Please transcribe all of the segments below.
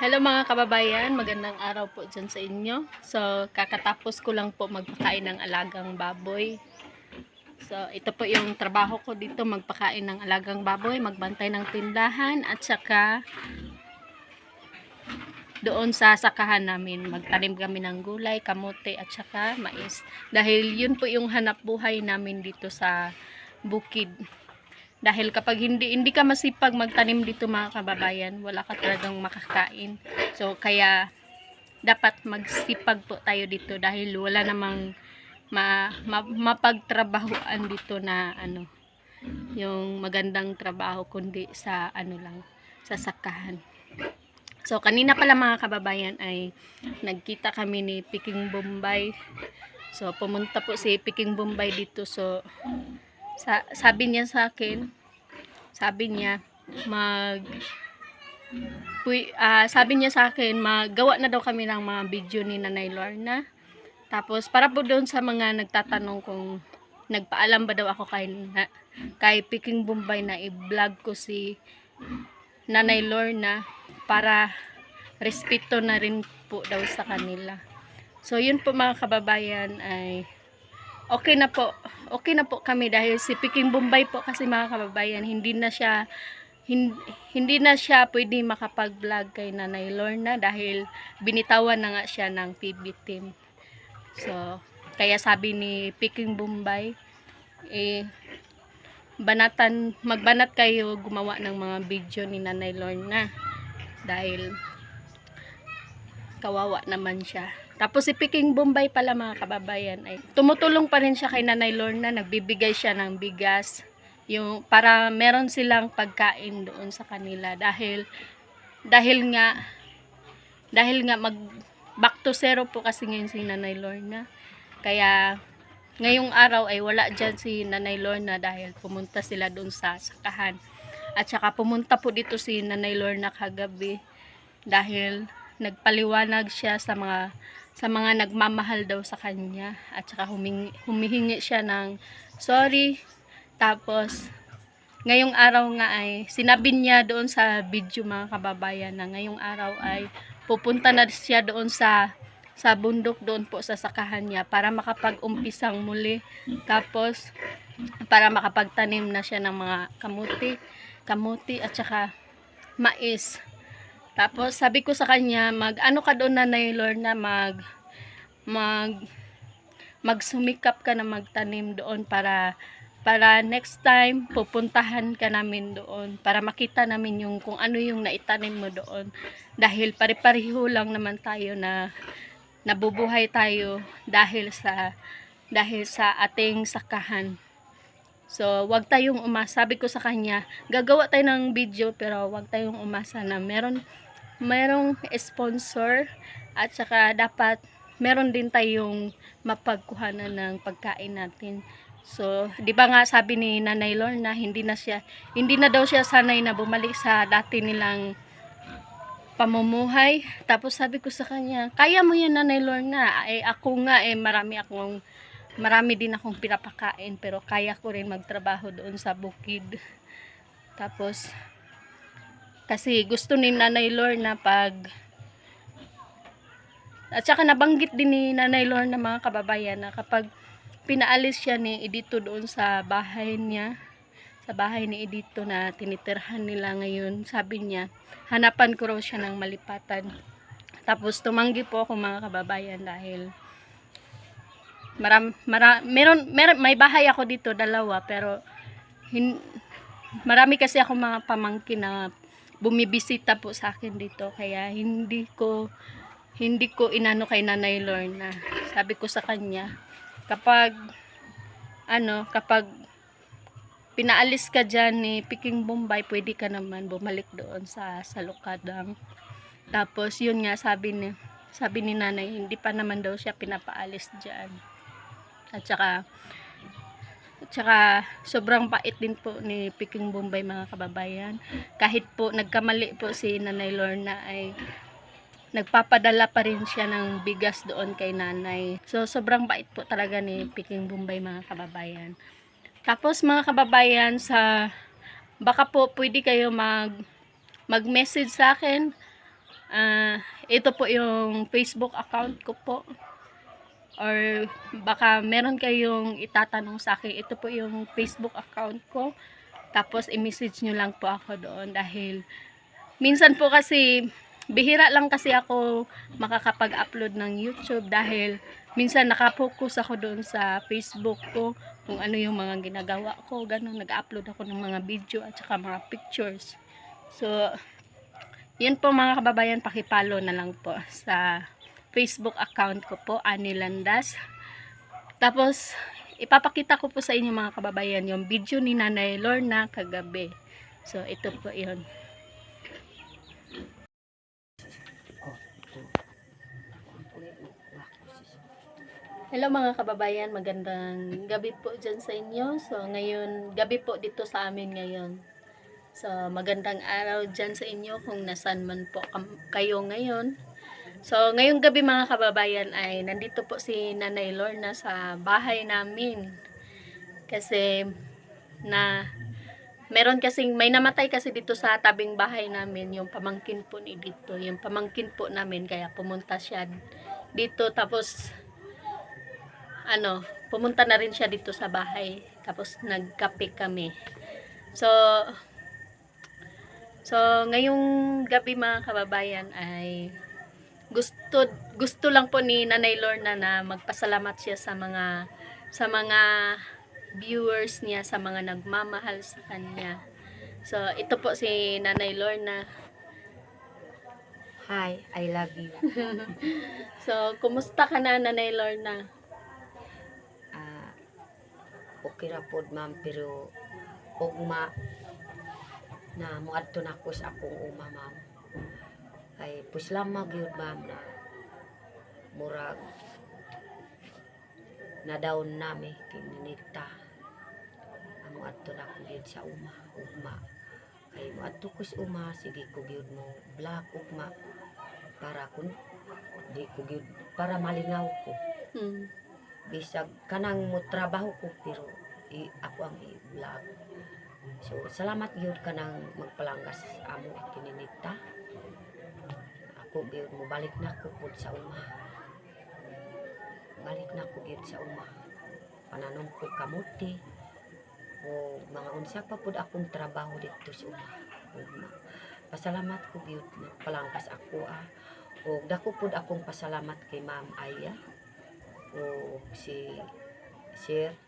Hello mga kababayan, magandang araw po dyan sa inyo. So, kakatapos ko lang po magpakain ng alagang baboy. So, ito po yung trabaho ko dito, magpakain ng alagang baboy, magbantay ng tindahan, at saka doon sa sakahan namin, magtanim kami ng gulay, kamote, at saka mais. Dahil yun po yung hanap buhay namin dito sa bukid. Dahil kapag hindi hindi ka masipag magtanim dito mga kababayan, wala ka talagang makakain. So kaya dapat magsipag po tayo dito dahil wala namang ma, ma, mapagtrabahoan dito na ano yung magandang trabaho kundi sa ano lang sa sakahan. So kanina pala mga kababayan ay nagkita kami ni Piking Bombay. So pumunta po si Piking Bombay dito so sa, sabi niya sa akin, sabi niya, mag, ah, sabi niya sa akin, magawa na daw kami ng mga video ni Nanay Lorna. Tapos, para po doon sa mga nagtatanong kung nagpaalam ba daw ako kay, kay Piking Bombay na i-vlog ko si Nanay Lorna para respeto na rin po daw sa kanila. So, yun po mga kababayan ay okay na po. Okay na po kami dahil si Piking Bombay po kasi mga kababayan, hindi na siya hin- hindi na siya pwede makapag-vlog kay Nanay Lorna dahil binitawan na nga siya ng PB team. So, kaya sabi ni Piking Bombay, eh, banatan, magbanat kayo gumawa ng mga video ni Nanay Lorna dahil kawawa naman siya. Tapos si Piking Bombay pala mga kababayan ay tumutulong pa rin siya kay Nanay Lorna, nagbibigay siya ng bigas yung para meron silang pagkain doon sa kanila dahil dahil nga dahil nga mag back to zero po kasi ngayon si Nanay Lorna. Kaya ngayong araw ay wala dyan si Nanay Lorna dahil pumunta sila doon sa sakahan. At saka pumunta po dito si Nanay Lorna kagabi dahil nagpaliwanag siya sa mga sa mga nagmamahal daw sa kanya. At saka humingi, humihingi siya ng sorry. Tapos ngayong araw nga ay sinabi niya doon sa video mga kababayan na ngayong araw ay pupunta na siya doon sa sa bundok doon po sa sakahan niya para makapag-umpisang muli. Tapos para makapagtanim na siya ng mga kamuti kamuti at saka mais tapos sabi ko sa kanya, mag ano ka doon na Lorna, mag mag magsumikap ka na magtanim doon para para next time pupuntahan ka namin doon para makita namin yung kung ano yung naitanim mo doon. Dahil pare-pareho lang naman tayo na nabubuhay tayo dahil sa dahil sa ating sakahan So, wag tayong umasa. Sabi ko sa kanya, gagawa tayo ng video pero wag tayong umasa na meron merong sponsor at saka dapat meron din tayong mapagkuhanan ng pagkain natin. So, 'di ba nga sabi ni Nanay Lorna, hindi na siya hindi na daw siya sanay na bumalik sa dati nilang pamumuhay. Tapos sabi ko sa kanya, kaya mo yan Nanay Lorna. Eh ako nga eh marami akong marami din akong pinapakain pero kaya ko rin magtrabaho doon sa bukid. Tapos kasi gusto ni Nanay Lorna pag at saka nabanggit din ni Nanay Lorna mga kababayan na kapag pinaalis siya ni Edito doon sa bahay niya sa bahay ni Edito na tinitirhan nila ngayon sabi niya hanapan ko raw siya ng malipatan tapos tumanggi po ako mga kababayan dahil maram, mara, meron, meron, may bahay ako dito, dalawa, pero hin, marami kasi ako mga pamangkin na bumibisita po sa akin dito, kaya hindi ko, hindi ko inano kay Nanay Lorna. Sabi ko sa kanya, kapag, ano, kapag pinaalis ka dyan ni Piking Bombay, pwede ka naman bumalik doon sa, sa Lukadang. Tapos, yun nga, sabi ni, sabi ni nanay, hindi pa naman daw siya pinapaalis dyan. At saka, at saka sobrang pait din po ni Piking Bombay mga kababayan. Kahit po nagkamali po si Nanay Lorna ay nagpapadala pa rin siya ng bigas doon kay nanay. So sobrang bait po talaga ni Piking Bombay mga kababayan. Tapos mga kababayan sa baka po pwede kayo mag mag-message sa akin Ah, ito po yung Facebook account ko po. Or baka meron kayong itatanong sa akin. Ito po yung Facebook account ko. Tapos i-message nyo lang po ako doon dahil minsan po kasi bihira lang kasi ako makakapag-upload ng YouTube dahil minsan nakapokus ako doon sa Facebook ko kung ano yung mga ginagawa ko. Ganun, nag-upload ako ng mga video at saka mga pictures. So, yun po mga kababayan, pakipalo na lang po sa Facebook account ko po, Ani Landas. Tapos, ipapakita ko po sa inyo mga kababayan yung video ni Nanay Lorna kagabi. So, ito po yun. Hello mga kababayan, magandang gabi po dyan sa inyo. So ngayon, gabi po dito sa amin ngayon. So magandang araw dyan sa inyo kung nasan man po kayo ngayon. So ngayong gabi mga kababayan ay nandito po si Nanay Lorna sa bahay namin. Kasi na meron kasing may namatay kasi dito sa tabing bahay namin yung pamangkin po ni dito yung pamangkin po namin kaya pumunta siya dito tapos ano, pumunta na rin siya dito sa bahay. Tapos nagkape kami. So, so ngayong gabi mga kababayan ay gusto gusto lang po ni Nanay Lorna na magpasalamat siya sa mga sa mga viewers niya, sa mga nagmamahal sa kanya. So, ito po si Nanay Lorna. Hi, I love you. So, kumusta ka na Nanay Lorna? Ah, okay ra pod ma'am pero ugma na muadto na ko sa akong uma ma'am. Kay puslamag yun ma'am na murag na down nami kininita. Amo adto na ko sa uma, ugma. Kay muadto ko sa uma sige ko gyud mo black ugma para kun di ko gyud para malingaw ko. Hmm. bisag kanang mo trabaho ko pero i, ako ang i-vlog. So salamat gyud kanang magpalanggas amo kininita. Ako gyud mo balik na ko pud sa uma. Balik na ko gyud sa uma. Pananom ko kamuti o mga unsa pa pud akong trabaho dito sa. Ugma. Pasalamat ko gyud nagpalanggas ako ah. O dako pud akong pasalamat kay Ma'am Aya o si Sir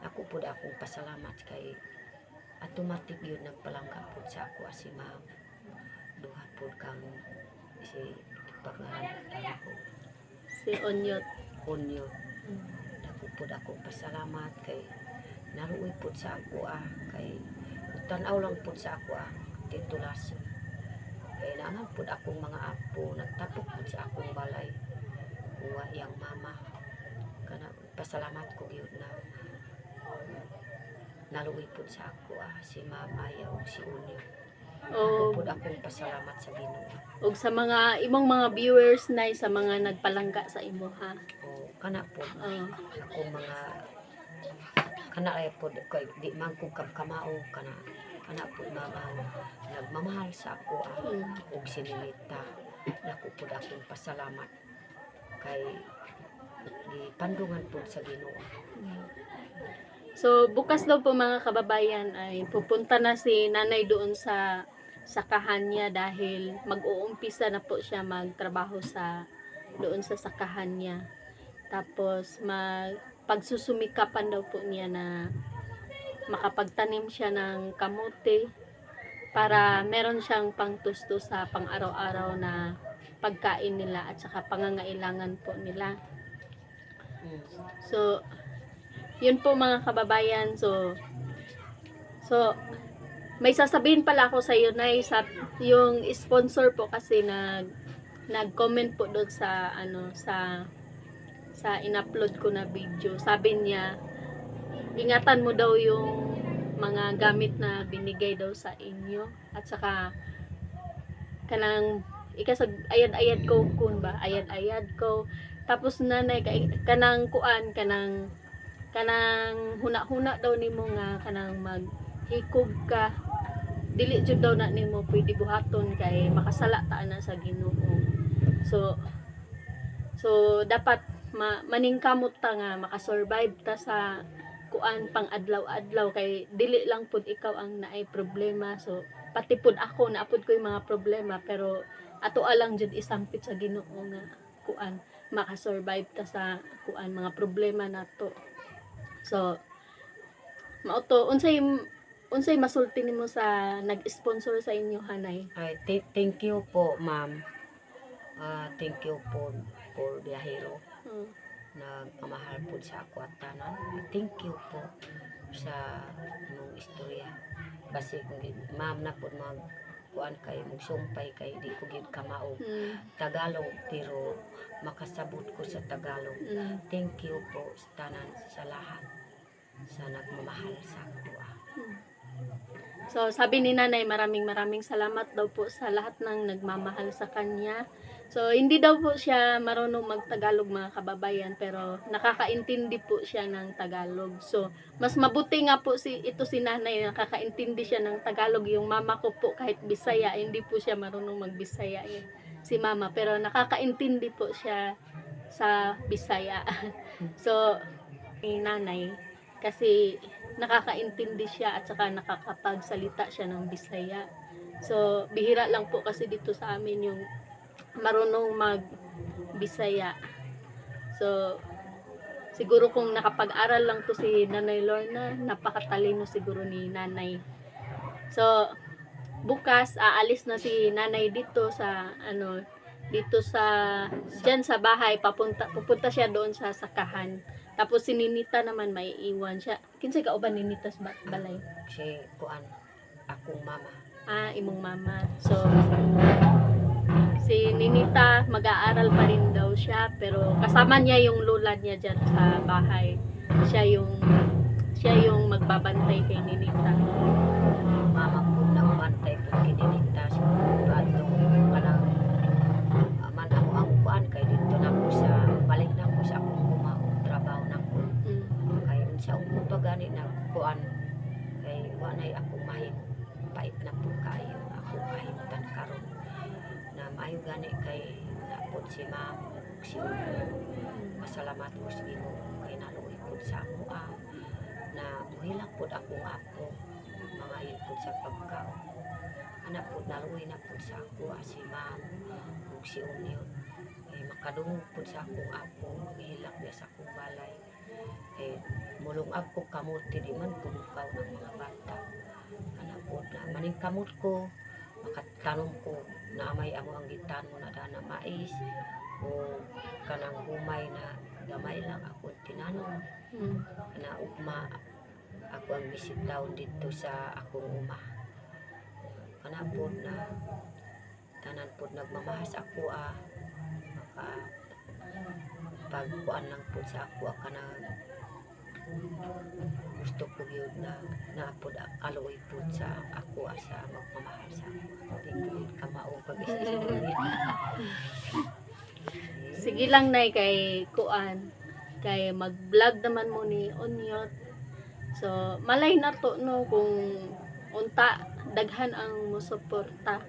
ako po akong pasalamat kay automatic yun nagpalangka po sa ako as si ma'am duha po kang si pagnahanap ko Si Onyot. onyo ako po akong pasalamat kay naruoy po sa ako ah. Kay tanaw lang po sa ako ah. Titulason kay naman po akong mga apo nagtapok po sa akong balay. Kuha yang mama. Kana pasalamat ko gyud na naluoy po sa ako ah si mama ya ug si Unyo O, ako akong pasalamat sa Ginoo og sa mga imong mga viewers na sa mga nagpalangga sa imo ha. o kana po Oo. ako mga kana ay po kay di man ko kam kamao kana kana po mama nagmamahal sa ako ah Mm. ug sinilita nako po akong pasalamat kay gipandungan po sa Ginoo So, bukas daw po mga kababayan ay pupunta na si nanay doon sa sakahan niya dahil mag-uumpisa na po siya magtrabaho sa doon sa sakahan niya. Tapos, mag, pagsusumikapan daw po niya na makapagtanim siya ng kamote para meron siyang pangtusto sa pang-araw-araw na pagkain nila at saka pangangailangan po nila. So, yun po mga kababayan. So, so, may sasabihin pala ako sa iyo na sa yung sponsor po kasi nag nag-comment po doon sa ano sa sa in-upload ko na video. Sabi niya, ingatan mo daw yung mga gamit na binigay daw sa inyo. At saka kanang ikasag ayad-ayad ko kun ba? Ayad-ayad ko. Tapos nanay kanang kuan kanang kanang huna-huna daw nimo nga kanang maghikog ka dili jud daw na nimo pwede buhaton kay makasala ta na sa Ginoo. So so dapat ma, maningkamot ta nga makasurvive ta sa kuan pang adlaw-adlaw kay dili lang pud ikaw ang naay problema. So pati pud ako naapod ko yung mga problema pero ato alang jud isampit sa Ginoo nga kuan makasurvive ta sa kuan mga problema nato. So mao to unsay unsay masulti nimo sa nag-sponsor sa inyo hanay Ay, th- thank you po, ma'am. Ah, thank you po for biyahero. Hmm. Nagmamahal po sa ako at tanan. Thank you po sa imong istorya. Basi ma'am na po mag kuan kay magsumpay kay di ko gid kamao Hmm. Tagalog pero makasabot ko sa Tagalog. Hmm. Thank you po sa tanan sa lahat sa nagmamahal sa ako. So, sabi ni nanay, maraming maraming salamat daw po sa lahat ng nagmamahal sa kanya. So, hindi daw po siya marunong magtagalog mga kababayan, pero nakakaintindi po siya ng Tagalog. So, mas mabuti nga po si ito si nanay, nakakaintindi siya ng Tagalog. Yung mama ko po kahit Bisaya, hindi po siya marunong magbisaya eh, si mama. Pero nakakaintindi po siya sa Bisaya. so, ni nanay, kasi nakakaintindi siya at saka nakakapagsalita siya ng Bisaya. So, bihira lang po kasi dito sa amin yung marunong mag Bisaya. So, siguro kung nakapag-aral lang to si Nanay Lorna, napakatalino siguro ni Nanay. So, bukas aalis na si Nanay dito sa ano dito sa diyan sa bahay papunta pupunta siya doon sa sakahan. Tapos si Ninita naman may iwan siya. Kinsay ka uban Ninita sa ba- balay? Si kuan akong mama. Ah, imong mama. So, si Ninita, mag-aaral pa rin daw siya, pero kasama niya yung lola niya dyan sa bahay. Siya yung, siya yung magbabantay kay Ninita. mama ko nagbantay po kininita sa adto kanang man ako ang kuan kay dito na ko sa balik na ko sa akong kumaon trabaho na ko Unsa ko pa gani na kuan. Kay wa nay ako mahin pait na po kayo ako kahimtan karon. Na maayo gani kay napod si ma'am si pasalamat ko sa Ginoo kay naluoy pud sa ako ah, na muhilak pud akong apo mga ipod sa pagkaon. Anak pud naluoy na pud sa ako ah, si ma'am si Unyo kay makadungog pud sa akong apo mahilak niya sa akong balay kay mulong ako kamuti di man pumukaw ng mga bata. Anak pud na maning kamot ko. Makatanong ko na may amo ang gitan mo na dana mais? O kanang humay na gamay lang ako tinanong. Mm. na ugma ako ang bisitaw dito sa akong uma. Kana po na tanan po nagmamahas ako ah. Maka pagkuan lang po sa ako kana gusto ko yun na naapod aloy po sa ako sa magmamahal sa ako hindi ko yun kamao pag Sige lang nay kay kuan kay mag-vlog naman mo ni Onyot. So malay na to no kung unta daghan ang musuporta.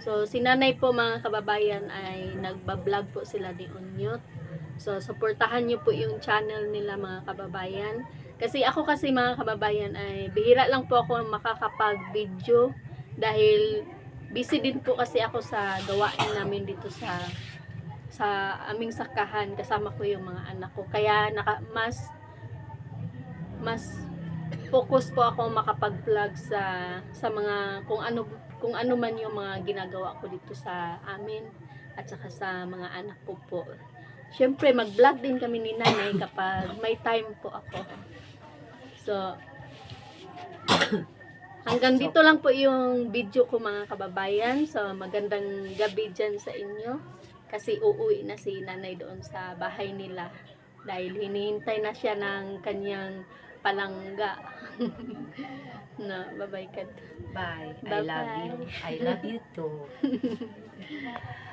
So si nanay po mga kababayan ay nagba-vlog po sila ni Onyot. So suportahan niyo po yung channel nila mga kababayan. Kasi ako kasi mga kababayan ay bihira lang po ako makakapag-video dahil busy din po kasi ako sa gawain namin dito sa sa aming sakahan kasama ko yung mga anak ko kaya naka, mas mas focus po ako makapag-vlog sa sa mga kung ano kung ano man yung mga ginagawa ko dito sa amin at saka sa mga anak ko po. Syempre mag-vlog din kami ni Nanay kapag may time po ako. So hanggang dito lang po yung video ko mga kababayan. So magandang gabi dyan sa inyo kasi uuwi na si nanay doon sa bahay nila dahil hinihintay na siya ng kanyang palangga. no, bye-bye ka. bye I love you I love you too